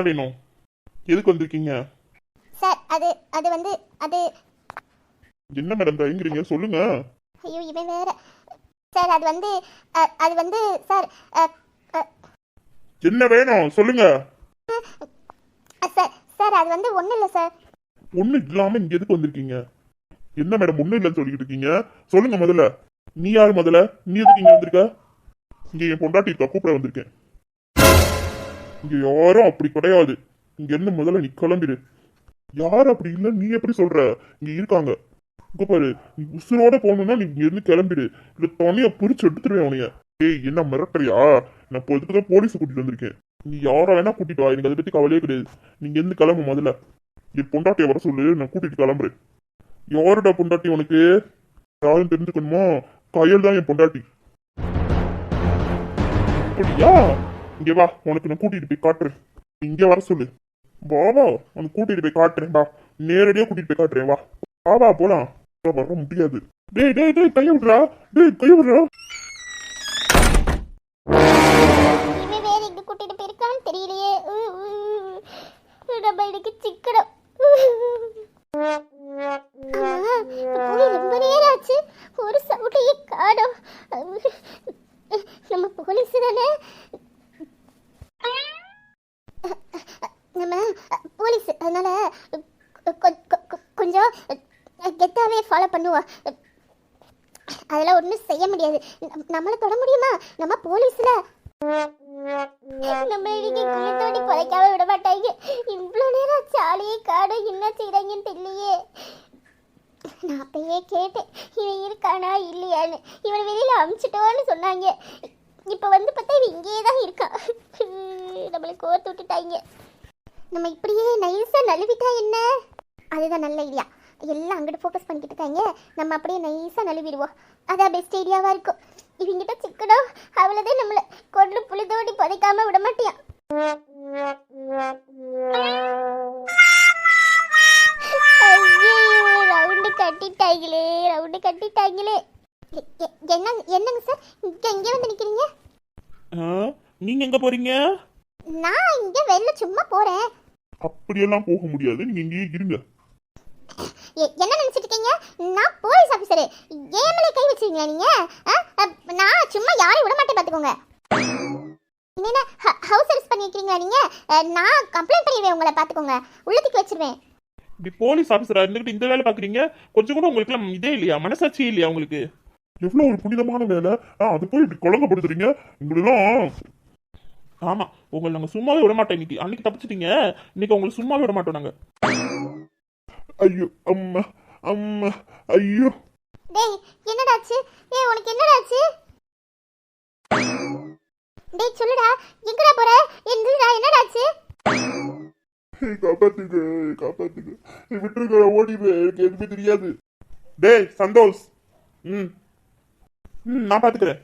என்ன வேணும்? எதுக்கு வந்திருக்கீங்க? சார் அது அது வந்து அது என்ன மேடம் தயங்குறீங்க? சொல்லுங்க. ஐயோ இவன் வேற. சார் அது வந்து அ, அது வந்து சார் அ, அ, என்ன வேணும்? சொல்லுங்க. சார் சார் அது வந்து ஒன்றும் இல்லை சார். ஒண்ணு இல்லாம இங்க எதுக்கு வந்திருக்கீங்க? என்ன மேடம் ஒண்ணு இல்லைன்னு சொல்லிட்டு இருக்கீங்க? சொல்லுங்க முதல்ல. நீ யாரு முதல்ல? நீ எதுக்கு இங்க வந்திருக்க? இங்க என் பொண்டாட்டி இருக்கா கூப்பிட வந்திருக்கேன். இங்க யாரும் அப்படி கிடையாது. இங்க இருந்து முதல்ல நீ கிளம்பிடு யார் அப்படி இல்லை நீ எப்படி சொல்ற? இங்க இருக்காங்க. இங்க பாரு நீ உசுரோட போகணும்னா நீ இங்க இருந்து கிளம்பிடு இல்ல துணைய பிரிச்சு எடுத்துருவேன் உனைய ஏய் என்ன மிரட்டறியா? நான் இப்போ இதுக்கு தான் போலீஸ் கூட்டிட்டு வந்திருக்கேன். நீ யாரை வேணா கூட்டிட்டு வா. எனக்கு அதை பத்தி கவலையே கிடையாது. நீங்க இருந்து கிளம்பு முதல்ல. என் பொண்டாட்டியை வர சொல்லு நான் கூட்டிட்டு கிளம்புறேன். யாருடா பொண்டாட்டி உனக்கு? யாரும் தெரிஞ்சுக்கணுமா? கையல் தான் என் பொண்டாட்டி. அப்படியா? இங்கே வா உனக்கு நான் கூட்டிட்டு போய் காட்டுறேன். இங்கே வர சொல்லு. பாபா வா உனக்கு கூட்டிட்டு போய் காட்டுறேன். வா நேரடியா கூட்டிட்டு போய் காட்டுறேன். வா. பாபா வா போலாம். வர முடியாது. டேய் டேய் டேய் கைய விடுறா. டேய் கைய விடுறா. இவன் வேற எங்க கூட்டிட்டு போயிருக்கான்னு தெரியலையே. உ, நம்ம எனக்கு சிக்கனம். செய்ய முடியாது. நம்மளை தொட முடியுமா? நம்ம போலீஸில் அப்படியே நைஸாக நழுவிடுவோம் அதான் பெஸ்ட் ஐடியாவாக இருக்கும். இவங்கிட்ட சிக்கனம் அவ்வளோதான் நம்மளை கொண்டு புளிதோடி புதைக்காம விட மாட்டியான் ஐயோ ரவுண்டு கட்டிட்டாங்களே ரவுண்டு கட்டிட்டாங்களே எ- எ- என்ன என்னங்க சார் இங்கே இங்கே வந்து நிற்கிறீங்க நீங்க எங்க போறீங்க? நான் இங்கே வெளில சும்மா போகிறேன் அப்படியெல்லாம் போக முடியாது. நீங்க இங்கேயே இருங்க. என்ன நினைச்சிட்டு இருக்கீங்க? நான் போலீஸ் ஆஃபீஸரு ஏன் மேலே கை வச்சிருக்கீங்களா நீங்க? நான் சும்மா யாரையும் விட மாட்டேன் பார்த்துக்கோங்க. என்ன ஹவுஸ் அரெஸ்ட் பண்ணி வைக்கிறீங்களா நீங்க? நான் கம்ப்ளைண்ட் பண்ணிடுவேன் உங்களை பார்த்துக்கோங்க. உள்ளத்துக்கு வச்சிருவேன். இப்படி போலீஸ் ஆஃபீஸரா இருந்துகிட்டு இந்த வேலை பாக்குறீங்க கொஞ்சம் கூட உங்களுக்கு எல்லாம் இதே இல்லையா? மனசாட்சியே இல்லையா உங்களுக்கு? எவ்வளவு ஒரு புனிதமான வேலை. ஆ, அது போய் இப்படி குழங்கப்படுத்துறீங்க? உங்களெல்லாம் ஆமா உங்களை நாங்க சும்மாவே விட மாட்டோம் இன்னைக்கு. அன்னைக்கு தப்பிச்சிட்டீங்க. இன்னைக்கு உங்களை சும்மாவே விட மாட்டோம் நாங்க. ஐயோ அம்மா அம்மா ஐயோ. டேய் என்னடாச்சு? ஏய் உனக்கு என்னடாச்சு? டேய் சொல்லுடா எங்கடா போற? எங்கடா என்னடாச்சு? காப்பாத்துங்க விட்டுருங்க நான் ஓடிடுவேன் எனக்கு எதுவுமே தெரியாது. டேய் சந்தோஷ். ம். ம் நான் பாத்துக்கிறேன்.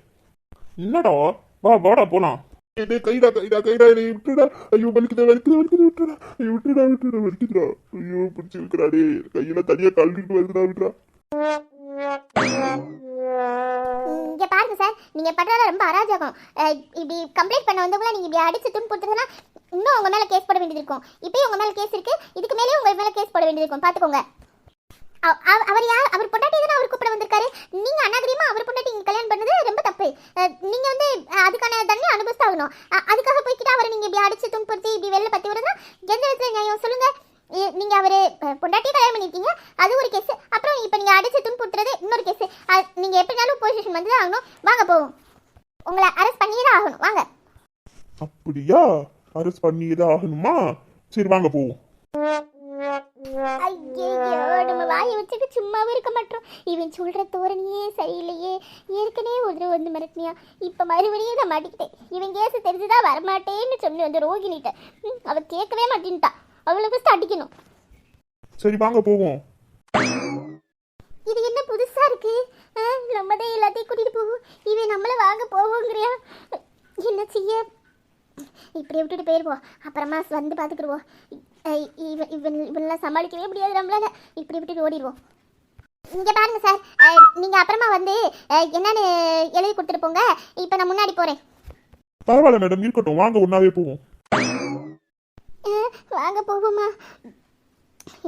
என்னடா? வா வாடா போலாம். ஏய், டேய் கைடா கைடா கைடா என்னை விட்டுடா. ஐயோ வலிக்குதா வலிக்குதா வலிக்குது விட்டுடா. ஐயோ விட்டுடா விட்டுடா வலிக்குதுடா ஐயோ பிடிச்சி இருக்கிறா டே கையில தனியா கழுவிட்டு வருதுடா விட்டுடா. இங்க பாருங்க சார் நீங்க பண்றத ரொம்ப அராஜகம். இப்படி கம்ப்ளைண்ட் பண்ண வந்தவங்கள நீங்க இப்படி அடிச்சு துன்புறுத்துறதுனா இன்னும் உங்க மேல கேஸ் போட வேண்டியது இருக்கும். இப்பயும் உங்க மேல கேஸ் இருக்கு. இதுக்கு மேலேயும் உங்க மேல கேஸ் போட வேண்டியது இருக்கும். பாத்துக்கோங்க. அவர் யார்? அவர் பொண்டாட்டி தானே அவர் கூப்பிட வந்திருக்காரு? நீங்க அநாகரிகமா அவர் பொண்டாட்டி இங்க கல்யாணம் பண்ணது ரொம்ப தப்பு. நீங்க வந்து அதுக்கான தண்டனை அனுபவிச்சாகணும் அதுக்காக போய்கிட்டு அவரை நீங்க இப்படி அடிச்சு துன்புறுத்தி இப்படி வெளில பத்தி விடுறதா எந்த விதத்துல நியாயம்? சொல்லுங்க. நீங்க அவரு அஹ், பொண்டாட்டியை கல்யாணம் பண்ணிருக்கீங்க. அது ஒரு கேஸ் அப்புறம் இப்போ நீங்க அடிச்சு துன்புறுத்துறது இன்னொரு கேஸ் நீங்க எப்படினாலும் போலீஸ் ஸ்டேஷன் வந்து ஆகணும். வாங்க போவோம். உங்களை அரெஸ்ட் பண்ணியே தான் ஆகணும். வாங்க. அப்படியா? அரெஸ்ட் பண்ணியதான் ஆகணுமா? சரி வாங்க போவோம். ஐயோ நம்ம வாயை வச்சுட்டு சும்மாவே இருக்க மாட்டோம். இவன் சொல்ற தோரணையே சரியில்லையே. ஏற்கனவே ஒரு தடவை வந்து மிரட்டினியா? இப்ப மறுபடியும் நான் மாட்டிக்கிட்டேன். இவன் கேஸ் தெரிஞ்சுதான் வரமாட்டேன்னு சொல்லி வந்து ரோகிணிட்ட. ம், அவ கேட்கவே மாட்டேன்ட்டா. அவளை ஃபஸ்ட் அடிக்கணும். சரி வாங்க போவோம். இது என்ன புதுசா இருக்கு? நம்ம தான் எல்லாத்தையும் கூட்டிட்டு போவோம் இவன் நம்மள வாங்க போவோங்கிறியா? என்ன செய்ய? இப்படி விட்டுட்டு போயிடுவோம் அப்புறமா வந்து பார்த்துக்குருவோம் இவன் இவன் இவனெல்லாம் சமாளிக்கவே முடியாது நம்மளால. இப்படி விட்டுட்டு ஓடிடுவோம் இங்க பாருங்க சார். அஹ், நீங்க அப்புறமா வந்து என்னன்னு எழுதி கொடுத்துட்டு போங்க. இப்போ நான் முன்னாடி போறேன். பரவாயில்ல மேடம் இருக்கட்டும். வாங்க ஒன்னாவே போவோம். அங்கே போகுமா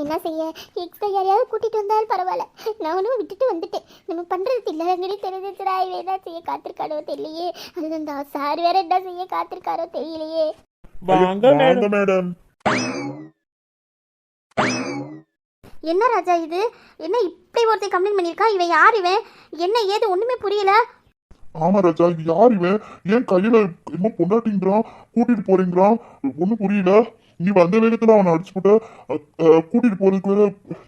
என்ன செய்ய? எக்ஸ்ட்ரா யாரையாவது கூட்டிட்டு வந்தாலும் பரவாயில்ல. நானும் விட்டுட்டு வந்துட்டேன். நம்ம பண்றது தில்லாதங்கடி தெரிஞ்சிச்சுடா இவன் என்ன செய்ய காத்திருக்காரோ தெரியலையே. அது அந்த சார் வேற என்ன செய்ய காத்திருக்காரோ தெரியலையே. வாங்க வாங்க மேடம். மேடம். என்ன ராஜா இது? என்ன இப்படி ஒருத்தன் கம்ப்ளைண்ட் பண்ணியிருக்கா? இவன் யார் இவன்? என்ன ஏது? ஒண்ணுமே புரியல. ஆமா ராஜா இது யார் இவன்? ஏன் கையில என்ன பொண்டாட்டிங்கிறான் கூட்டிட்டு போறீங்கிறான் ஒன்றும் புரியல. நீ வந்த வேகத்துல அவனை அடிச்சு போட்ட கூட்டிட்டு போறதுக்கு வேற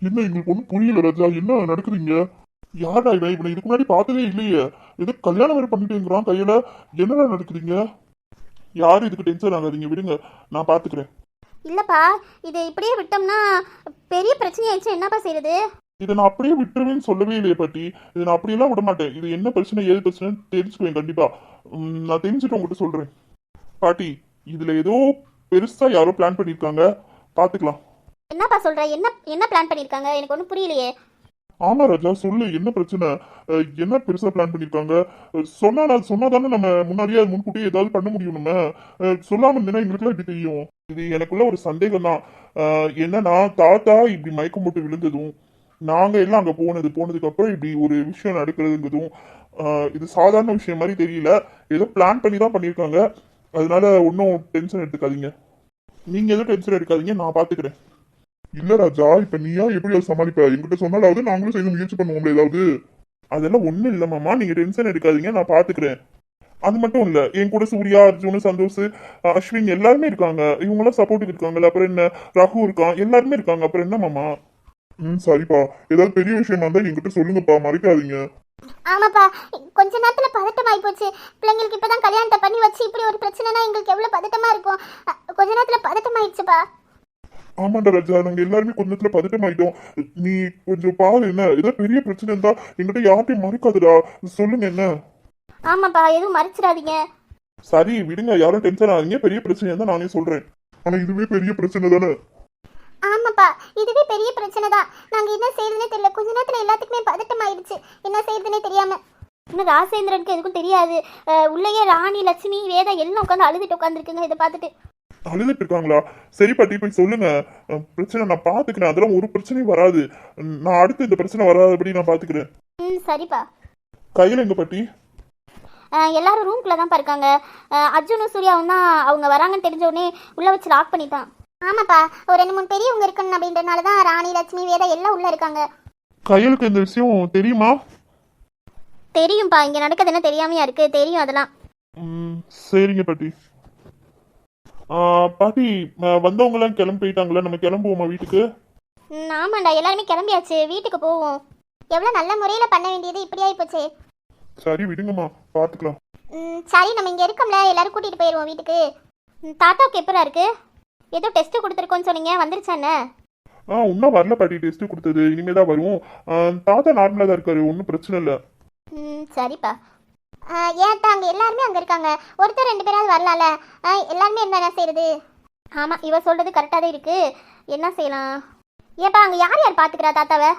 என்ன எங்களுக்கு ஒண்ணும் புரியல ராஜா. என்ன நடக்குதுங்க? யாரா இவன்? இவனை இதுக்கு முன்னாடி பார்த்ததே இல்லையே. ஏதோ கல்யாணம் வேற பண்ணிட்டேங்கிறான் கையில. என்னடா நடக்குதுங்க? யாரும் இதுக்கு டென்ஷன் ஆகாதீங்க. விடுங்க. நான் பாத்துக்கிறேன். இல்லப்பா இது இப்படியே விட்டோம்னா பெரிய பிரச்சனையாயிடுச்சு. என்னப்பா செய்யறது இதை நான் அப்படியே விட்டுருவேன்னு சொல்லவே இல்லையே பாட்டி. இதை நான் அப்படியெல்லாம் விட மாட்டேன். இது என்ன பிரச்சனை ஏது பிரச்சனை தெரிஞ்சுக்குவேன் கண்டிப்பா. நான் தெரிஞ்சுட்டு உங்ககிட்ட சொல்றேன். பாட்டி இதுல ஏதோ பெருசா யாரோ பிளான் பண்ணிருக்காங்க பாத்துக்கலாம். என்னப்பா சொல்ற? என்ன என்ன பிளான் பண்ணியிருக்காங்க? எனக்கு ஒன்றும் புரியலையே. ஆமா ராஜா சொல்லு. என்ன பிரச்சனை? என்ன பெருசா பிளான் பண்ணிருக்காங்க சொன்னா நான் சொன்னாதானே நம்ம முன்னாடியே முன்கூட்டியே ஏதாவது பண்ண முடியும் நம்ம. சொல்லாம இருந்தேன்னா எங்களுக்குலாம் எப்படி தெரியும்? இது எனக்குள்ள ஒரு சந்தேகம் தான். என்னன்னா தாத்தா இப்படி மயக்கம் போட்டு விழுந்ததும் நாங்க எல்லாம் அங்க போனது போனதுக்கு அப்புறம் இப்படி ஒரு விஷயம் நடக்கிறதுங்கிறதும் இது சாதாரண விஷயம் மாதிரி தெரியல. ஏதோ பிளான் பண்ணி தான் பண்ணியிருக்காங்க. அதனால ஒன்றும் டென்ஷன் எடுத்துக்காதீங்க. நீங்க எதுவும் டென்ஷன் எடுக்காதீங்க நான் பாத்துக்கிறேன். இல்ல ராஜா இப்ப நீயா எப்படி அதை சமாளிப்ப? என்கிட்ட சொன்னாலாவது நாங்களும் செய்ய முயற்சி பண்ணுவோம்ல ஏதாவது. அதெல்லாம் ஒண்ணும் இல்ல மாமா நீங்க டென்ஷன் எடுக்காதீங்க நான் பாத்துக்கிறேன். அது மட்டும் இல்ல என் கூட சூர்யா அர்ஜுன் சந்தோஷ் அஸ்வின் எல்லாருமே இருக்காங்க. இவங்க எல்லாம் சப்போர்ட்டுக்கு இருக்காங்கல்ல. அப்புறம் என்ன? ரகு இருக்கான் எல்லாருமே இருக்காங்க. அப்புறம் என்ன மாமா? ம் சரிப்பா. ஏதாவது பெரிய விஷயமா இருந்தா என்கிட்ட சொல்லுங்கப்பா. மறைக்காதீங்க. ஆமாப்பா. கொஞ்ச நேரத்துல பதட்டம் ஆகி போச்சு பிள்ளைங்களுக்கு இப்பதான் கல்யாணத்தை பண்ணி வச்சு இப்படி ஒரு பிரச்சனைனா எங்களுக்கு எவ்வளவு பதட்டமா இருக்கும். கொஞ்ச நேரத்துல பதட்டம் ஆயிடுச்சுப்பா. ஆமாண்டா ராஜா. நாங்க எல்லாருமே கொஞ்ச நேரத்துல பதட்டம் ஆயிட்டோம். நீ கொஞ்சம் பாரு என்ன? ஏதாவது பெரிய பிரச்சனை இருந்தா என்கிட்ட யார்ட்டையும் மறைக்காதுடா. சொல்லுங்க என்ன? ஆமாப்பா எதுவும் மறைச்சிடாதீங்க. சரி விடுங்க யாரும் டென்ஷன் ஆகுங்க பெரிய பிரச்சனை தான் நானே சொல்றேன். ஆனா இதுவே பெரிய பிரச்சனை தானே? ஆமாப்பா இதுவே பெரிய பிரச்சனை தான். நாங்க என்ன செய்யறதுனே தெரியல. கொஞ்ச நேரத்துல எல்லாத்துக்குமே பதட்டம் ஆயிடுச்சு. என்ன செய்யறதுனே தெரியாம. இன்னும் ராசேந்திரனுக்கு எதுக்கும் தெரியாது. உள்ளேயே ராணி லட்சுமி வேதா எல்லாம் உட்காந்து அழுதுட்டு உட்காந்துருக்குங்க இதை பார்த்துட்டு. அழுதுட்டு இருக்காங்களா சரி பாட்டி போய் சொல்லுங்க. பிரச்சனை நான் பாத்துக்கிறேன் அதெல்லாம் ஒரு பிரச்சனையும் வராது. நான் அடுத்து இந்த பிரச்சனை வராதபடி நான் பாத்துக்கிறேன் ம் சரிப்பா. கையில எங்க பாட்டி? எல்லாரும் ரூம்குள்ள தான் இருக்காங்க. அர்ஜுனும் சூர்யாவும் தான் அவங்க வராங்கன்னு தெரிஞ்ச உடனே உள்ள வச்சு லாக் பண்ணிட்டான். ஆமாப்பா ஒரு ரெண்டு மூணு பெரியவங்க இருக்கணும் அப்படின்றனால தான் ராணி லட்சுமி வேதா எல்லாம் உள்ள இருக்காங்க. கையலுக்கு இந்த விஷயம் தெரியுமா? தெரியும்பா இங்க நடக்குது என்ன தெரியாமையா இருக்கு. தெரியும் அதெல்லாம். சரிங்க பாட்டி. பாட்டி அஹ் வந்தவங்க எல்லாம் கிளம்பி போயிட்டாங்களா? நம்ம கிளம்புவோமா வீட்டுக்கு? ஆமாண்டா எல்லாருமே கிளம்பியாச்சு. வீட்டுக்கு போவோம். எவ்வளோ நல்ல முறையில் பண்ண வேண்டியது இப்படி ஆயிப்போச்சு சரி விடுங்கம்மா. பாத்துக்கலாம். ம், சரி நம்ம இங்கே இருக்கோம்ல. எல்லாரும் கூட்டிகிட்டு போயிடுவோம் வீட்டுக்கு. ம், தாத்தாவுக்கு எப்படா இருக்கு? ஏதோ டெஸ்ட் கொடுத்துருக்கோன்னு சொன்னீங்க. வந்துருச்சா என்ன? ஆ இன்னும் வரல பாட்டி. டெஸ்ட் கொடுத்தது. இனிமே தான் வரும். ஆஹ் தாத்தா நார்மலா தான் இருக்காரு. ஒன்றும் பிரச்சனை இல்லை. ம் சரிப்பா. ஆ, ஏன்டா அங்கே எல்லாருமே அங்கே இருக்காங்க. ஒருத்தர் ரெண்டு பேராவது வரலாம்ல. ஆ, எல்லாருமே என்ன செய்யறது ஆமாம் இவ சொல்கிறது கரெக்டாக தான் இருக்கு. என்ன செய்யலாம்? ஏப்பா அங்கே யார் யார் பார்த்துக்கிறா தாத்தாவை?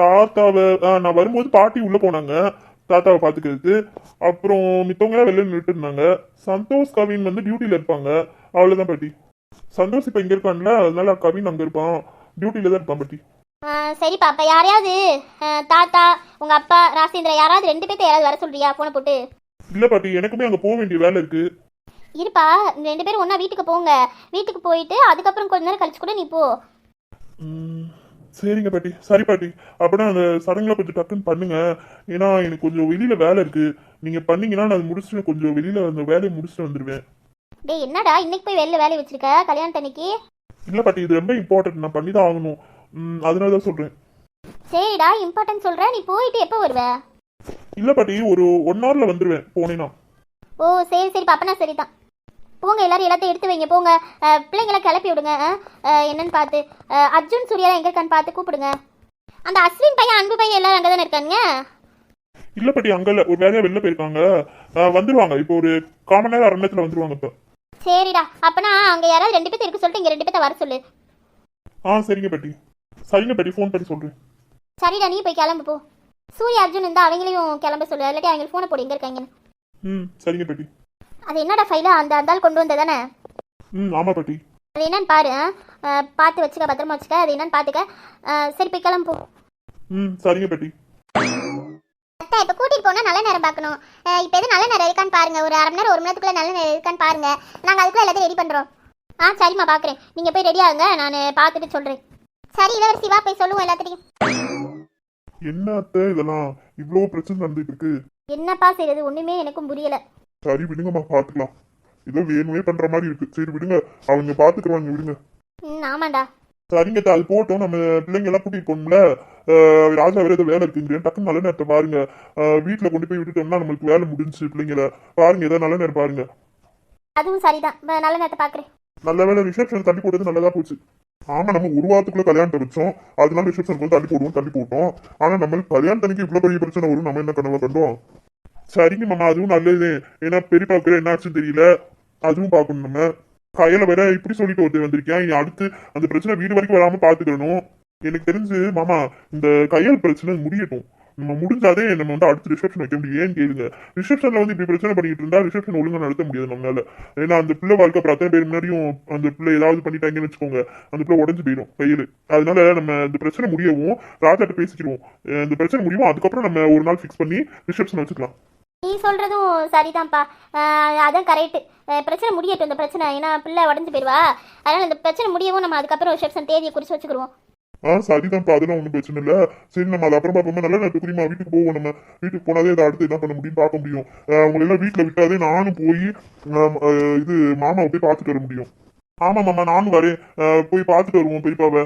தாத்தாவை நான் வரும்போது பாட்டி உள்ள போனாங்க. தாத்தாவை பாத்துக்கிறதுக்கு அப்புறம் மித்தவங்க எல்லாம் வெளில நின்றுட்டு இருந்தாங்க. சந்தோஷ் கவின் வந்து டியூட்டில இருப்பாங்க. அவ்வளவுதான் பாட்டி. சந்தோஷ் இப்ப இங்க இருக்கான்ல அதனால கவின் அங்க இருப்பான். டியூட்டில தான் இருப்பான் பாட்டி. ஆ, சரிப்பா அப்போ யாரையாவது தாத்தா உங்கள் அப்பா ராசேந்திரா யாராவது ரெண்டு பேர்த்த யாராவது வர சொல்றியா? ஃபோனை போட்டு. இல்ல பாட்டி எனக்குமே அங்க போக வேண்டிய வேலை இருக்கு. இருப்பா ரெண்டு பேரும் ஒன்றா வீட்டுக்கு போங்க. வீட்டுக்கு போயிட்டு அதுக்கப்புறம் கொஞ்ச நேரம் கழிச்சு கூட நீ போ. சரிங்க பாட்டி சரி பாட்டி. அப்படின்னா அந்த சடங்குல கொஞ்சம் டக்குன்னு பண்ணுங்க. ஏன்னா எனக்கு கொஞ்சம் வெளியில வேலை இருக்கு. நீங்க பண்ணீங்கன்னா நான் முடிச்சுட்டு கொஞ்சம் வெளியில அந்த வேலையை முடிச்சுட்டு வந்துருவேன். டேய் என்னடா? இன்னைக்கு போய் வெளில வேலையை வச்சிருக்க? கல்யாணத்தன்னைக்கு இல்ல பாட்டி இது ரொம்ப இம்பார்ட்டன்ட் நான் பண்ணி தான் ஆகணும் அதனால தான் சொல்றேன். சரிடா இம்பார்ட்டன்ட் சொல்ற. நீ போயிட்டு எப்போ வருவ? இல்ல பாட்டி ஒரு ஒன் ஹவர்ல வந்துருவேன் போனேன்னா. ஓ சரி சரிப்பா அப்பனா சரிதான். போங்க எல்லாரும் எல்லாத்தையும் எடுத்து வைங்க. போங்க. அஹ், பிள்ளைங்களாம் கிளப்பி விடுங்க. என்னன்னு பார்த்து. அர்ஜுன் சூர்யா எங்க இருக்கான்னு பார்த்து கூப்பிடுங்க. அந்த அஸ்வின் பையன் அன்பு பையன் எல்லாரும் அங்கே தானே இருக்காங்க இல்ல பாட்டி அங்க இல்ல. ஒரு வேலையா வெளில போயிருக்காங்க. வந்துருவாங்க. இப்போ ஒரு காமன் நேரம் அரை நேரத்துல வந்துருவாங்க இப்ப. சரிடா. அப்பனா அங்கே யாராவது ரெண்டு பேர்த்த இருக்க சொல்லிட்டு இங்கே ரெண்டு பேர்த்த வர சொல்லு. ஆ சரிங்க பாட்டி. சரிங்க பாட்டி ஃபோன் பண்ணி சொல்றேன். சரிடா நீ போய் கிளம்பு போ. சூர்யா அர்ஜுன் இருந்தால் அவங்களையும் கிளம்ப சொல்லு. இல்லாட்டி அவங்க ஃபோனை போடு. எங்கே இருக்காங்கன்னு. ம் சரிங்க பாட்டி. அது என்னடா ஃபைலா அந்த அந்தால் கொண்டு வந்ததானே ம் ஆமா பாட்டி. அது என்னன்னு பாரு ஆ? ஆ, பார்த்து வச்சுக்க பத்திரமா வச்சுக்க. அது என்னன்னு பார்த்துக்க. ஆ, சரி போய் கிளம்பு. போ ம் சரிங்க பெட்டி. அத்தை இப்போ கூட்டிட்டு போனா நல்ல நேரம் பார்க்கணும். இப்போ எது நல்ல நேரம் இருக்கான்னு பாருங்க. ஒரு அரை மணி நேரம் ஒரு மணி நேரத்துக்குள்ள நல்ல நேரம் இருக்கான்னு பாருங்க. நாங்கள் அதுக்குள்ள எல்லாத்தையும் ரெடி பண்றோம். ஆ சரிம்மா பார்க்குறேன் நீங்க போய் ரெடி ஆகுங்க. நான் பார்த்துட்டு சொல்றேன். சரி இளவரசி வா போய் சொல்லுவோம் எல்லாத்தையும் என்ன அத்தை இதெல்லாம்? இவ்வளோ பிரச்சனை நடந்துட்டு இருக்கு. என்னப்பா செய்யறது ஒண்ணுமே எனக்கும் புரியல. சரி விடுங்கம்மா பார்த்துக்கலாம் ஏதோ வேணுமே பண்ற மாதிரி இருக்கு. சரி விடுங்க. அவங்க பாத்துக்குவாங்க விடுங்க. ம் ஆமாண்டா. சரிங்க அது போட்டோம். நம்ம பிள்ளைங்க எல்லாம் கூட்டிட்டு போகணும்ல. ராஜா வேற ஏதோ வேலை இருக்குங்க டக்குன்னு நல்ல நேரத்தை பாருங்க. வீட்டுல கொண்டு போய் விட்டுட்டோம்னா நம்மளுக்கு வேலை முடிஞ்சுச்சு பிள்ளைங்கள. பாருங்க ஏதோ நல்ல நேரம் பாருங்க. அதுவும் சரிதான். நல்ல நேரத்தை பார்க்குறேன் நல்ல வேலை ரிசப்ஷன் தள்ளி போட்டது நல்லதா போச்சு. ஆமா நம்ம ஒரு வாரத்துக்குள்ள கல்யாணத்தை வச்சோம். அதனால ரிசப்ஷனுக்கு வந்து தள்ளி போடுவோம் தள்ளி போட்டோம். ஆனா நம்மளுக்கு கல்யாணத்தன்னைக்கு இவ்வளவு பெரிய பிரச்சனை வரும். நம்ம என்ன கனவா கண்டோம்? சரிங்க மாமா அதுவும் நல்லது. ஏன்னா பெரியப்பாவுக்கு என்ன ஆச்சுன்னு தெரியல. அதுவும் பார்க்கணும் நம்ம. கையில வேற இப்படி சொல்லிட்டு ஒருத்தர் வந்திருக்கேன் இனி அடுத்து அந்த பிரச்சனை வீடு வரைக்கும் வராம பாத்துக்கணும் எனக்கு தெரிஞ்சு மாமா இந்த கையல் பிரச்சனை முடியட்டும். நம்ம முடிஞ்சாதே நம்ம வந்து அடுத்து ரிசப்ஷன் வைக்க முடியும். ஏன்னு கேளுங்க? ரிசப்ஷனில் வந்து இப்படி பிரச்சனை பண்ணிட்டு இருந்தா ரிசப்ஷன் ஒழுங்காக நடத்த முடியாது நம்மளால. ஏன்னா அந்த பிள்ளை வாழ்க்கை அப்புறம் அத்தனை பேர் முன்னாடியும் அந்த பிள்ளை ஏதாவது பண்ணிட்டாங்கன்னு வச்சுக்கோங்க அந்த பிள்ளை உடஞ்சு போயிடும் கையில். அதனால நம்ம இந்த பிரச்சனை முடியவும் ராஜாட்ட பேசிக்கிடுவோம் அந்த இந்த பிரச்சனை முடியும் அதுக்கப்புறம் நம்ம ஒரு நாள் ஃபிக்ஸ் பண்ணி ரிசப்ஷன் வச்சுக்கலாம். நீ சொல்றதும் சரிதான்ப்பா. அதான் கரெக்ட் பிரச்சனை முடியட்டும் இந்த பிரச்சனை. ஏன்னா பிள்ளை உடஞ்சு போயிடுவா அதனால இந்த பிரச்சனை முடியவும் நம்ம அதுக்கப்புறம் ரிசப்ஷன் தேதியை குறிச்சு வச்சுக்கிடுவோம் ஆ சரிதான்ப்பா அதெல்லாம் ஒன்றும் பிரச்சனை இல்லை. சரி நம்ம அது அப்புறம் பார்ப்போமா? நல்லா நட்டு புரியுமா. வீட்டுக்கு போவோம் நம்ம. வீட்டுக்கு போனாதே அதை அடுத்து என்ன பண்ண முடியும் பார்க்க முடியும். அஹ் எல்லாம் வீட்டில் விட்டாதே நானும் போய் இது மாமாவை போய் பார்த்துட்டு வர முடியும். ஆமா மாமா நானும் வரேன். போய் பார்த்துட்டு வருவோம் பெரியப்பாவை.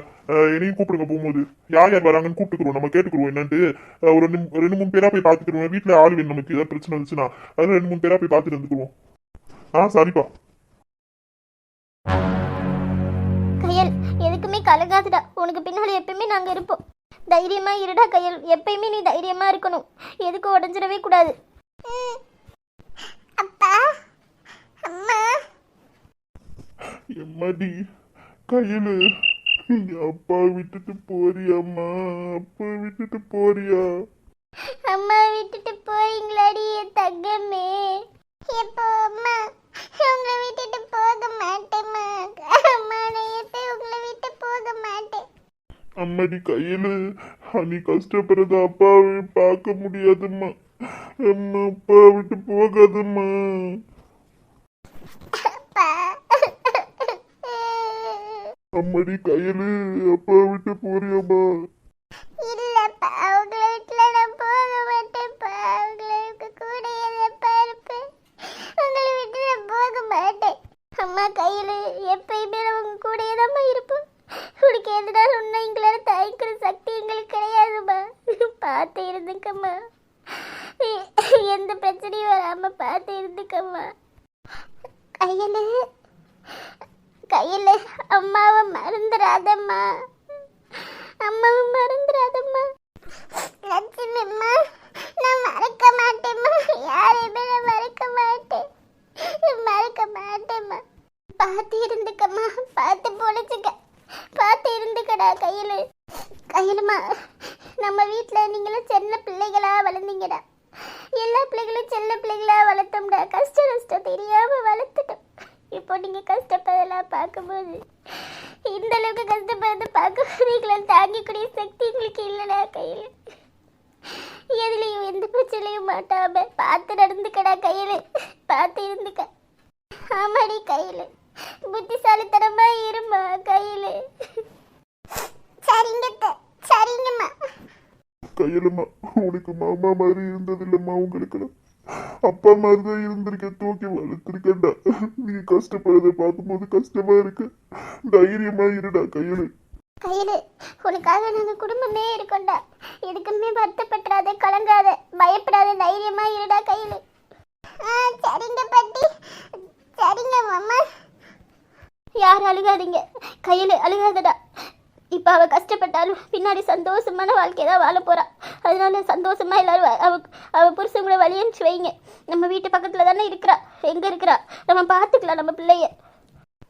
என்னையும் கூப்பிடுங்க போகும்போது. யார் யார் வராங்கன்னு கூப்பிட்டுக்குருவோம். நம்ம கேட்டுக்குருவோம் என்னன்ட்டு. ஒரு ரெண்டு ரெண்டு மூணு பேராக போய் பார்த்துட்டு வருவோம். வீட்டில் ஆள் வேணும் நமக்கு. ஏதாவது பிரச்சனை இருந்துச்சுன்னா அதில் ரெண்டு மூணு பேராக போய் பார்த்துட்டு வந்துக்குருவோம். ஆ சரிப்பா. கலங்காதுடா. உனக்கு பின்னாடி எப்பயுமே நாங்க இருப்போம். தைரியமா இருடா கையல். எப்பயுமே நீ தைரியமா இருக்கணும். எதுக்கும் உடஞ்சிடவே கூடாது. அப்பா அம்மா. எம்மாடி கையில அப்பா விட்டுட்டு போறியாம்மா? அப்பா விட்டுட்டு போறியா? அம்மா விட்டுட்டு போறீங்களாடி என் தங்கமே? எப்போ அம்மா? உங்களை விட்டுட்டு போக மாட்டேம்மா. அம்மா நான் எப்போ உங்களை போக மாட்டேன். அம்மாடி கையில நீ கஷ்டப்படுறத அப்பாவை பார்க்க முடியாதும்மா. அம்மா அப்பா விட்டு போகாதம்மா. அம்மாடி கையில அப்பா விட்டு போறியாம்மா இல்லப்பா உங்களை வீட்டுல நான் போக மாட்டேன்ப்பா உங்களுக்கு கூட எதப்பா இருப்பேன் உங்களை விட்டு நான் போக மாட்டேன் அம்மா கையில எப்பயுமே நான் உங்க கூடயே தான் இருப்போம் உனக்கு எதுனா சொன்னா எங்களால தாய்க்கிற சக்தி எங்களுக்கு கிடையாதும்மா பார்த்து இருந்துக்கம்மா எந்த பிரச்சனையும் பார்த்து இருந்துக்கம்மா. கையில் கையில் அம்மாவை மறந்துடாதம்மா. அம்மாவை மறந்துடாதம்மா. லட்சுமிம்மா நான் மறக்க மாட்டேம்மா. யாரையுமே நான் மறக்க மாட்டேன். மறக்க மாட்டேம்மா. பார்த்து இருந்துக்கம்மா. பார்த்து பொழைச்சிக்க. பார்த்து இருந்துக்கடா கையில். கையிலுமா நம்ம வீட்டில் நீங்களும் சின்ன பிள்ளைகளாக வளர்ந்தீங்கடா. எல்லா பிள்ளைகளும் செல்ல பிள்ளைகளாக வளர்த்தோம்டா கஷ்ட நஷ்டம் தெரியாம வளர்த்துட்டோம். இப்போ நீங்க கஷ்டப்படுறதெல்லாம் பார்க்கும்போது இந்த அளவுக்கு கஷ்டப்படுறது பார்க்கும்போது எங்களை தாங்கிக்கூடிய சக்தி எங்களுக்கு இல்லைடா கையில். எதுலேயும் எந்த பிரச்சனையும் மாட்டாம பார்த்து நடந்துக்கடா கையில் பார்த்து இருந்துக்க. ஆமாடி கையில். புத்திசாலி இருமா கையில் சரிங்க அத்தை, சரிங்கம்மா கையிலம்மா உனக்கு மாமா மாதிரி இருந்தது இல்லம்மா உங்களுக்கு அப்பா மாதிரி தான் இருந்திருக்க தூக்கி வளர்த்துருக்கேன்டா. நீ கஷ்டப்படுறத பார்க்கும்போது கஷ்டமா இருக்கு. தைரியமா இருடா கையில கையில உனக்காக நாங்க குடும்பமே இருக்கோம்டா. எதுக்குமே வருத்தப்பட்டுறாத கலங்காத பயப்படாத தைரியமா இருடா கையில சரிங்க பாட்டி. சரிங்க மாமா. யாரும் அழுகாதீங்க? கையில அழுகாதடா. இப்போ அவள் கஷ்டப்பட்டாலும் பின்னாடி சந்தோஷமான வாழ்க்கை தான் வாழ போகிறா அதனால சந்தோஷமா எல்லாரும் அவள் அவள் புருஷன் புருஷங்களை வழி அனுப்பிச்சு வைங்க. நம்ம வீட்டு பக்கத்தில் தானே இருக்கிறா. எங்கே இருக்கிறா? நம்ம பார்த்துக்கலாம் நம்ம பிள்ளைய.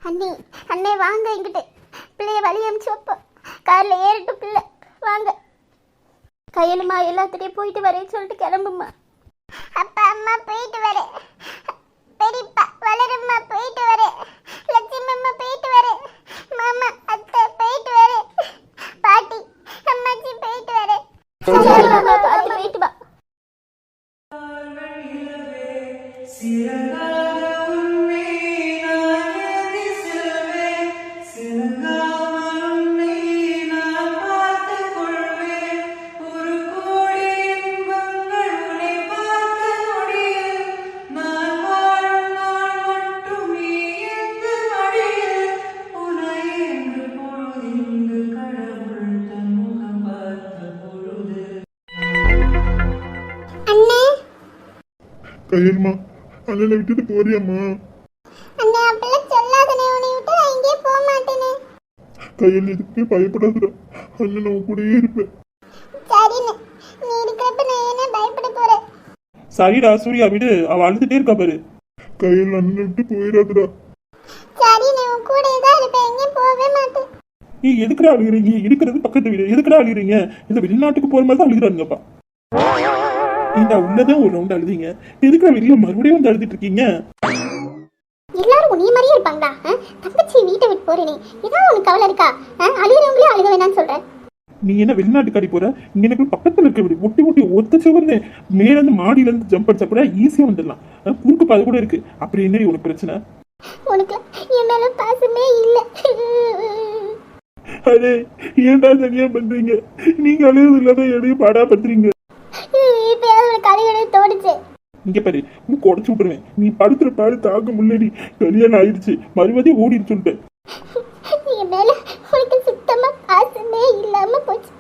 அண்ணி அண்ணே வாங்க எங்கிட்ட பிள்ளைய வழி அனுப்பிச்சு வைப்போம் காரில் ஏறிட்டு பிள்ளை. வாங்க. கையிலுமா எல்லாத்துட்டையும் போயிட்டு வரேன்னு சொல்லிட்டு கிளம்புமா அப்பா அம்மா போயிட்டு வரேன். பெரியப்பா வளரும்மா போயிட்டு வரேன். போறியம்மா அண்ணே அப்படிலாம் சொல்லாதனே உன்னை விட்டு நான் எங்கேயே போக மாட்டேனே கையில் எதுக்குமே பயப்படாதுடா அண்ணன் உன் கூடயே இருப்பேன் சரிண்ணே. நீ இருக்கிறப்ப நான் என்ன பயப்பட போறேன். சரிடா சூர்யா விடு. அவ அழுதுட்டே இருக்கா பாரு. கையில் அண்ணனை விட்டு போயிடாதுடா. சரிண்ணே உன் கூட தான் இருப்பேன். எங்கேயும் போகவே மாட்டேன். நீ எதுக்குடா அழுகுறீங்க? இருக்கிறது பக்கத்து வீடு. எதுக்குடா அழுகுறீங்க? இந்த வெளிநாட்டுக்கு போற மாதிரி தான் அழுகுறாங்கப்பா நீங்க உள்ளதான் ஒரு ரவுண்ட் அழுதீங்க. எதுக்குடா வெளியே மறுபடியும் வந்து அழுதுட்டு இருக்கீங்க எல்லாரும் உன்னைய மாதிரியே இருப்பாங்களா? தங்கச்சி வீட்டை விட்டு போறேனே. ஏதாவது உனக்கு கவலை இருக்கா? அழுகிறவங்களே அழுக வேணாம்னு சொல்றேன் நீ என்ன வெளிநாட்டுக்காரி போற? இங்க எனக்கு பக்கத்துல இருக்க வீடு. ஒட்டி ஒட்டி ஒத்த சுவர்னு மேல இருந்து மாடியில இருந்து ஜம்ப் அடிச்சா கூட ஈஸியா வந்துடலாம். குறுக்கு பாதை கூட இருக்கு. அப்படி என்ன உனக்கு பிரச்சனை? உனக்கு என் மேல பாசமே இல்லை. அடே ஏன்டா தனியா பண்றீங்க? நீங்க அழுகுது இல்லாத எதையும் பாடா பண்றீங்க இங்க பாரு மூக்கு உடச்சு விட்டுருவேன் நீ படுத்துற பாடு தாக்க முன்னாடி கல்யாணம் ஆயிடுச்சு. மறுபடியும் ஓடிட்டு சொல்லிட்டேன். என் மேல உனக்கு சுத்தமா பாசமே இல்லாம போச்சு.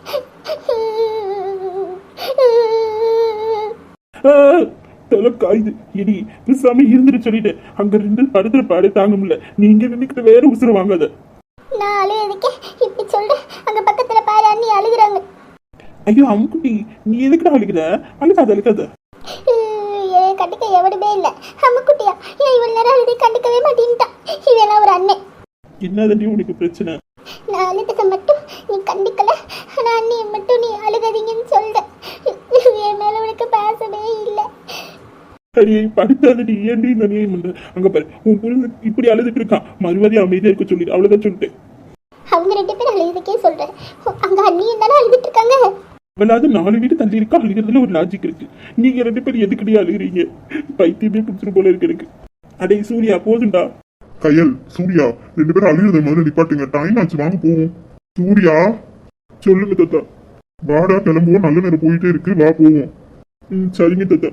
தலை காயுது. இடி பேசாம இருந்துட்டு சொல்லிட்டேன். அங்க இருந்து படுத்துற பாடு தாங்க முடியல. நீங்க நினைக்கிற வேற உசுர வாங்காத. நான் அழுகிறதுக்கே இப்படி சொல்றேன்? அங்க பக்கத்துல பாரு அண்ணி அழுகுறாங்க. ஐயோ அம்குட்டி நீ எதுக்குடா அழுகிற? அழுகாத அழுகாத. எவனுமே இல்லை. அம்முக்குட்டியா ஏன் இவ்வளவு நேரம் அழுதை கண்டுக்கவே மாட்டேன்ட்டான் இவெல்லாம் ஒரு அண்ணன் என்னதண்டி உனக்கு பிரச்சனை? நான் அழுததை மட்டும் நீ கண்டுக்கல. ஆனா அண்ணியை மட்டும் நீ அழுகாதீங்கன்னு சொல்ற என் மேல உனக்கு பாசமே இல்லை. அடியே படுத்தாதடி ஏன்டி இந்த நியாயம் பண்ற? அங்க பாரு உன் புரிந்து இப்படி அழுதுட்டு இருக்கான். மறுபடியும் அமைதியா இருக்க சொல்லி அவ்வளவுதான் சொல்லிட்டேன். அவங்க ரெண்டு பேரும் அழுதுக்கே சொல்றேன். அங்க அண்ணியும் தானே அழுதுட்டு இருக்காங்க? அவளாவது நாலு வீடு தள்ளி இருக்கா அழுகிறதுல ஒரு லாஜிக் இருக்கு. நீங்க ரெண்டு பேரும் எதுக்கடி அழுகிறீங்க? பைத்தியமே பிடிச்சிரு போல இருக்கு எனக்கு. அடே சூர்யா போதுண்டா கையல் சூர்யா ரெண்டு பேரும் அழுகிறத முதல்ல நிப்பாட்டுங்க. டைம் ஆச்சு வாங்க போவோம். சூர்யா சொல்லுங்க தத்தா. வாடா கிளம்புவோம். நல்ல நேரம் போயிட்டே இருக்கு. வா போவோம். ம் சரிங்க தத்தா.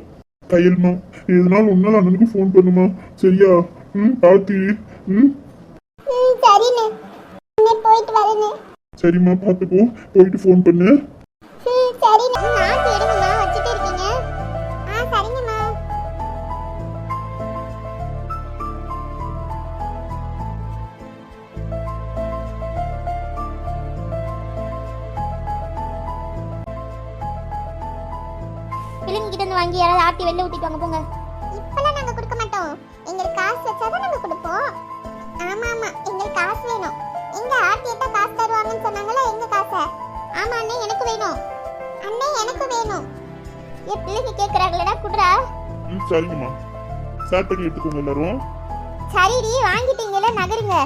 கையல்மா எதனால உன்னால அண்ணனுக்கு ஃபோன் பண்ணுமா? சரியா? ம் பார்த்து ம். சரிம்மா பார்த்துக்கோ போயிட்டு ஃபோன் பண்ணு. ம் சரிண்ணே எடுங்கம்மா வச்சுட்டு இருக்கீங்க. ஆ சரிங்கம்மா. பிள்ளைங்க கிட்ட இருந்து வாங்கி யாராவது ஆட்டி வெளில ஊத்திட்டு வாங்க போங்க. இப்பெல்லாம் நாங்க கொடுக்க மாட்டோம். எங்களுக்கு காசு வச்சாதான் நாங்க கொடுப்போம். ஆமா ஆமா எங்களுக்கு காசு வேணும். எங்க ஆட்டி எட்ட காசு தருவாங்கன்னு சொன்னாங்களே எங்க காசை? ஆமா அண்ணே எனக்கு வேணும். அண்ணே எனக்கு வேணும். என் பிள்ளைங்க கேக்குறாங்களடா குடுறா. ம் சரிங்கம்மா. ஸ்டார்ட் பண்ணி எடுத்துக்கோங்க எல்லாரும் சரிடி வாங்கிட்டீங்கல நகருங்க.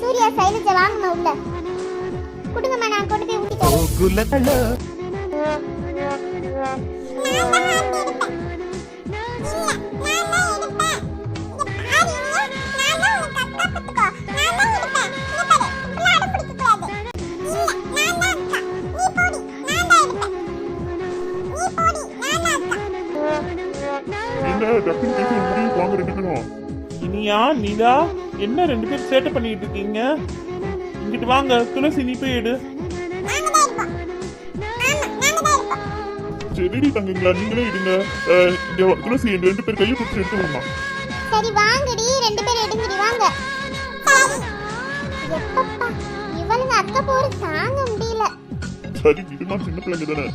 சூர்யா சைலஜ வாங்கம்மா உள்ள. குடுங்கம்மா நான் கொண்டு போய் ஊத்திட்டு வரேன் என்ன டக்குனு பேசி ஒரு முடிவுக்கு வாங்க ரெண்டு பேரும். இனியா நீதா என்ன ரெண்டு பேரும் சேட்டை பண்ணிட்டு இருக்கீங்க? இங்கிட்டு வாங்க துளசி நீ போய் எடு. சரிடி தங்கங்களா? நீங்களே இங்க துளசி ரெண்டு பேர் கையை பிடிச்சி எடுத்துக்கோமா சரி வாங்கடி. ரெண்டு பேரும் எடுங்கடி வாங்க. எப்பப்பா? இவளுங்க அத்தை போற தாங்க முடியல. சரி விடுமா சின்ன பிள்ளைங்க தானே.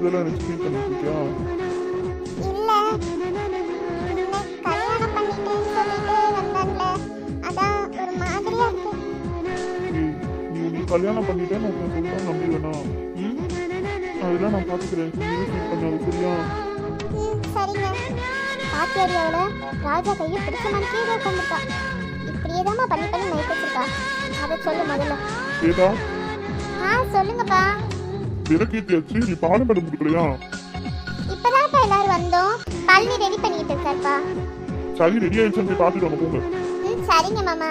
இருக்கு. ஏய் நீ நீ கல்யாணம் பண்ணிட்டேன்னு ஒருத்தன் சொல்லிட்டா நம்பிடுவேனா ம்? அதெல்லாம் நான் பார்த்துக்கிறேன் நீ எதுவும் ஃபீல் பண்ணாது சரியா? ம் சரிங்க. பாத்தியாரியோட ராஜா கையை பிடிச்ச மாதிரி கீழே உட்காந்துருக்கா இப்படியே தான் பண்ணி பண்ணி மயக்க வச்சிருக்கா. அதை சொல்லு முதல்ல. ஏதா? ஆ சொல்லுங்கப்பா. விளக்கே தேய்ச்சி நீ பாலம் மேடம் கொடுக்கலையா இப்பதான்ப்பா எல்லாரும் வந்தோம். பழனி ரெடி பண்ணிட்டு இருக்காருப்பா சரி ரெடி ஆயிடுச்சு போய் பார்த்துட்டு வாங்க போங்க. ம் சரிங்க மாமா.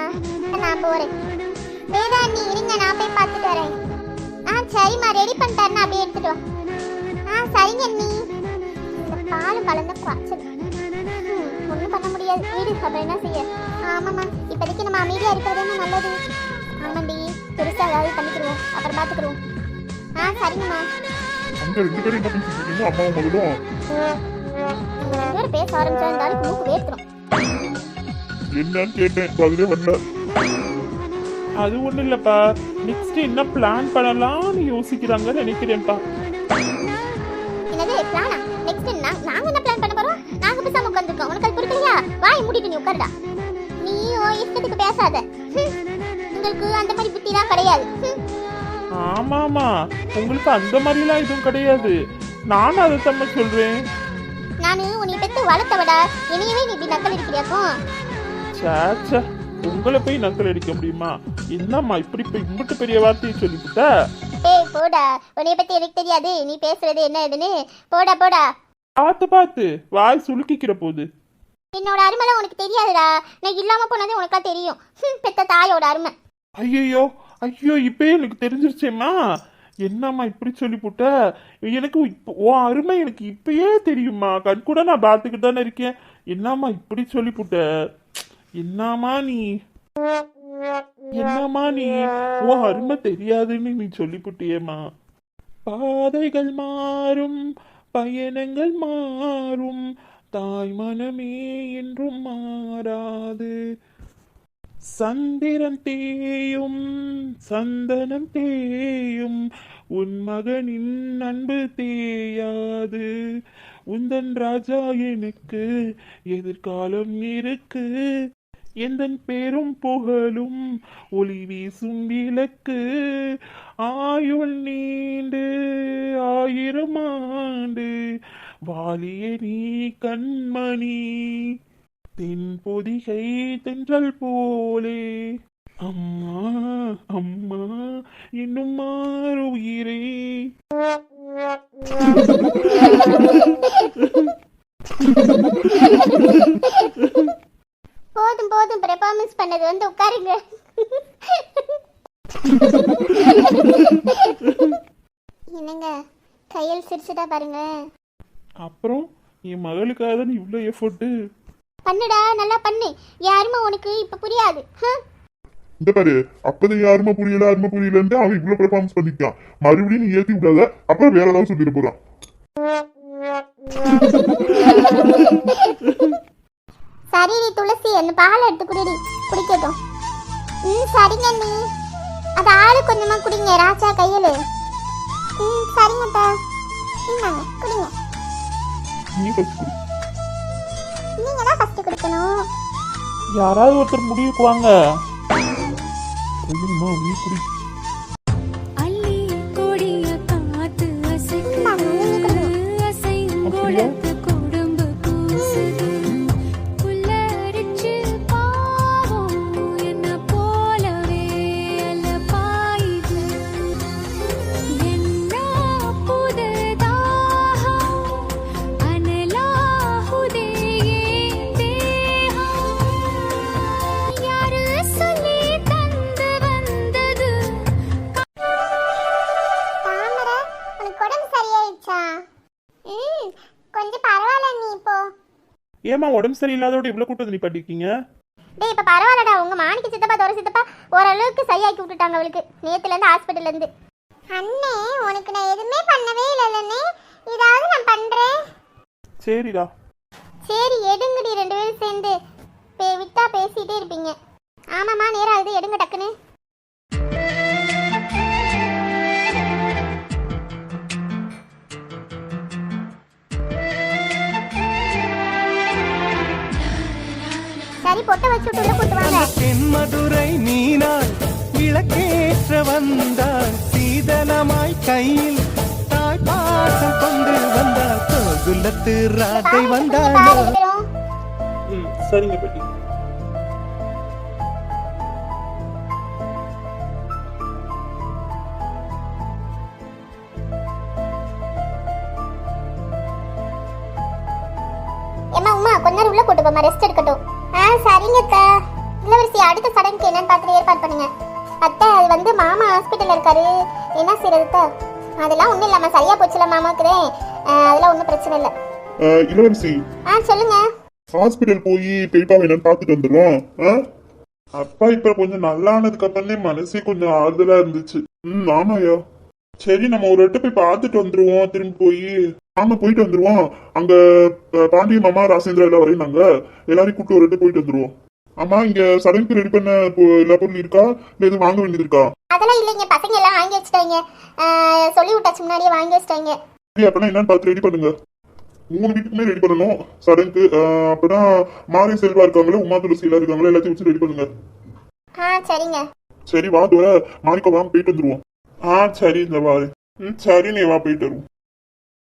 நான் போறேன். வேதா நீ இருங்க நான் போய் பார்த்துட்டு வரேன். ஆ சரிம்மா ரெடி பண்ணிட்டாருன்னா அப்படியே எடுத்துட்டு வா. ஆ சரிங்க நீ இந்த பாலும் கலந்த குறைச்சல் ஒன்றும் பண்ண முடியாது. வீடு அப்புறம் என்ன செய்ய? ஆமாம்மா இப்போதைக்கு நம்ம அமைதியாக இருக்கிறது நல்லது? ஆமாண்டி பெருசாக ஏதாவது பண்ணிக்கிடுவோம். அப்புறம் பார்த்துக்கிடுவோம். ஆ சரிங்கம்மா. அங்க ரெண்டு பேரும் என்ன இருக்கீங்க அம்மாவும் மகளும்? பேச ஆரம்பிச்சா இந்த ஆளுக்கு மூக்கு வேர்த்துரும். என்னன்னு கேட்டேன் பதிலே வரல. அது ஒண்ணும் இல்லப்பா. நெக்ஸ்ட் என்ன பிளான் பண்ணலாம்னு யோசிக்கிறாங்கன்னு நினைக்கிறேன்ப்பா. என்னது பிளானா நெக்ஸ்ட் நாங்க என்ன பிளான் பண்ண போறோம்? நாங்க பேசாம உட்கார்ந்துருக்கோம். உனக்கு அது புரியலையா வாய் மூடிட்டு நீ உட்காருடா. நீ இஷ்டத்துக்கு பேசாத. உங்களுக்கு அந்த மாதிரி புத்திலாம் கிடையாது. ஹம். ஆமாமா உங்களுக்கு அந்த மாதிரிலாம் எதுவும் கிடையாது. நானும் அதை தம்ம சொல்றேன். நானு உன்னை பெத்து வளர்த்தவடா இனியவே நீ இப்படி நக்கல் அடிக்கிறியாக்கும்? சேச்சா உங்களை போய் நக்கல் அடிக்க முடியுமா? என்னம்மா இப்படி போய் இம்பிட்டு பெரிய வார்த்தையை சொல்லிவிட்ட? ஏய் போடா உன்னைய பத்தி எனக்கு தெரியாது. நீ பேசுறது என்ன ஏதுன்னு போடா போடா. பார்த்து பார்த்து வாய் சுலுக்கிக்கிற போது. என்னோட அருமைலாம் உனக்கு தெரியாதுடா. நான் இல்லாம போனது உனக்கா தெரியும். பெத்த தாயோட அருமை. ஐயோ ஐயோ இப்பயே எனக்கு தெரிஞ்சிருச்சேம்மா. என்னம்மா இப்படி சொல்லிப்புட்ட எனக்கு இப்போ உன் அருமை எனக்கு இப்பயே தெரியுமா கண் கூட நான் பார்த்துக்கிட்டு தானே இருக்கேன். என்னம்மா இப்படி சொல்லிப்புட்ட என்னம்மா நீ? என்னம்மா நீ? உன் அருமை தெரியாதுன்னு நீ சொல்லிப்புட்டியேம்மா பாதைகள் மாறும் பயணங்கள் மாறும் தாய் மனமே என்றும் மாறாது. சந்திரன் தேயும் சந்தனம் தேயும் உன் மகனின் அன்பு தேயாது. உந்தன் ராஜா எனக்கு எதிர்காலம் இருக்கு. எந்தன் பேரும் புகழும் ஒளி வீசும் விளக்கு. ஆயுள் நீண்டு ஆயிரம் ஆண்டு வாலிய நீ கண்மணி. தென் பொதிகை தென்றல் போலே. அம்மா அம்மா இன்னும் மாறுயிரே போதும் போதும் பெர்ஃபார்மன்ஸ் பண்ணது வந்து உட்காருங்க. என்னங்க கையில் சிரிச்சுட்டா பாருங்க அப்புறம் என் மகளுக்காக தான் இவ்வளோ எஃபோர்ட்டு பண்ணுடா நல்லா பண்ணு. யாருமே உனக்கு இப்ப புரியாது. இந்த பாரு அப்பதான் யாருமே புரியல அருமை புரியலன்ட்டு அவன் இவ்வளவு பெர்ஃபார்மன்ஸ் பண்ணிருக்கான். மறுபடியும் நீ ஏத்தி விடாத அப்புறம் வேற ஏதாவது சொல்லிட போறான். சரிடி துளசி அந்த பால் எடுத்து குடிடி குடிக்கட்டும். ம் சரிங்க நீ அது ஆளு கொஞ்சமா குடிங்க ராஜா கையில். ம் சரிங்கப்பா இந்தாங்க குடிங்க. நீ ஃபர்ஸ்ட் குடி. நீங்க தான் ஃபர்ஸ்ட் குடிக்கணும். யாராவது ஒருத்தர் முடிவுக்கு வாங்க. ஐயம்மா நீ குடி. அள்ளி கொடிய காத்து அசைக்குது அசையும் உடம்பு சரியில்லாதோட இவ்வளோ கூட்டம் நீ பண்ணிருக்கீங்க டேய் இப்போ பரவாயில்லடா. உங்க மாணிக்க சித்தப்பா தோர சித்தப்பா ஓரளவுக்கு சரியாக்கி விட்டுட்டாங்க அவளுக்கு. நேத்துல இருந்து ஹாஸ்பிட்டல்ல இருந்து. அண்ணே உனக்கு நான் எதுவுமே பண்ணவே இல்லைல்லண்ணே. இதாவது நான் பண்றேன். சரிடா. சரி எடுங்கடி. ரெண்டு பேரும் சேர்ந்து பே விட்டா பேசிட்டே இருப்பீங்க. ஆமாம்மா நேரம் ஆகுது. எடுங்க டக்குன்னு. சரி பொட்டை வச்சு உள்ள கூட்டு வாங்க. தென்மதுரை மீனாள் விளக்கேற்ற வந்தாள். சீதனமாய் கையில் தாய் பாசம் கொண்டு வந்தாள். கோகுலத்து ராதை வந்தாளோ? சரிங்க பெட்டி. அத்தை அது வந்து மாமா ஹாஸ்பிட்டல்ல இருக்காரு. என்ன செய்யறது அத்தை? அதெல்லாம் ஒன்றும் இல்லாம சரியா போச்சுல மாமாக்குதே அதெல்லாம் ஒன்றும் பிரச்சனை இல்லை. இளவரசி ஆ சொல்லுங்க. ஹாஸ்பிட்டல் போய் பெரியப்பா என்னன்னு பார்த்துட்டு வந்துடுவோம்? அப்பா இப்ப கொஞ்சம் நல்லானதுக்கு அப்புறமே மனசே கொஞ்சம் ஆறுதலா இருந்துச்சு. ம் ஆமாயா சரி நம்ம ஒரு இடத்த போய் பார்த்துட்டு வந்துருவோம். திரும்பி போய் ஆமா போயிட்டு வந்துருவோம். அங்க பாண்டிய மாமா ராசேந்திரா எல்லாம் வரையினாங்க எல்லாரையும் கூப்பிட்டு ஒரு இடத்துக்கு போயிட்டு வந்துருவோம். ஆமா இங்க சடங்குக்கு ரெடி பண்ண பொ- எல்லா பொருளும் இருக்கா? இல்ல எதுவும் வாங்க வேண்டியது இருக்கா? அதெல்லாம் இல்லைங்க பசங்க எல்லாம் வாங்கி வச்சுட்டாங்க. சொல்லி விட்டாச்சு முன்னாடியே வாங்கி வச்சுட்டாங்க. சரி அப்படின்னா என்னன்னு பார்த்து ரெடி பண்ணுங்க. மூணு வீட்டுக்குமே ரெடி பண்ணணும். சடங்கு அஹ், அப்பதான் மாரி செல்வா இருக்காங்களே உமா துளசி எல்லாம் இருக்காங்களே எல்லாத்தையும் வச்சு ரெடி பண்ணுங்க. ஆ சரிங்க. சரி வா தோற மாணிக்கம் வாங்க போயிட்டு வந்துருவோம். ஆ சரி இந்த வாரு ம் சரி நீ வா போயிட்டு வருவோம்.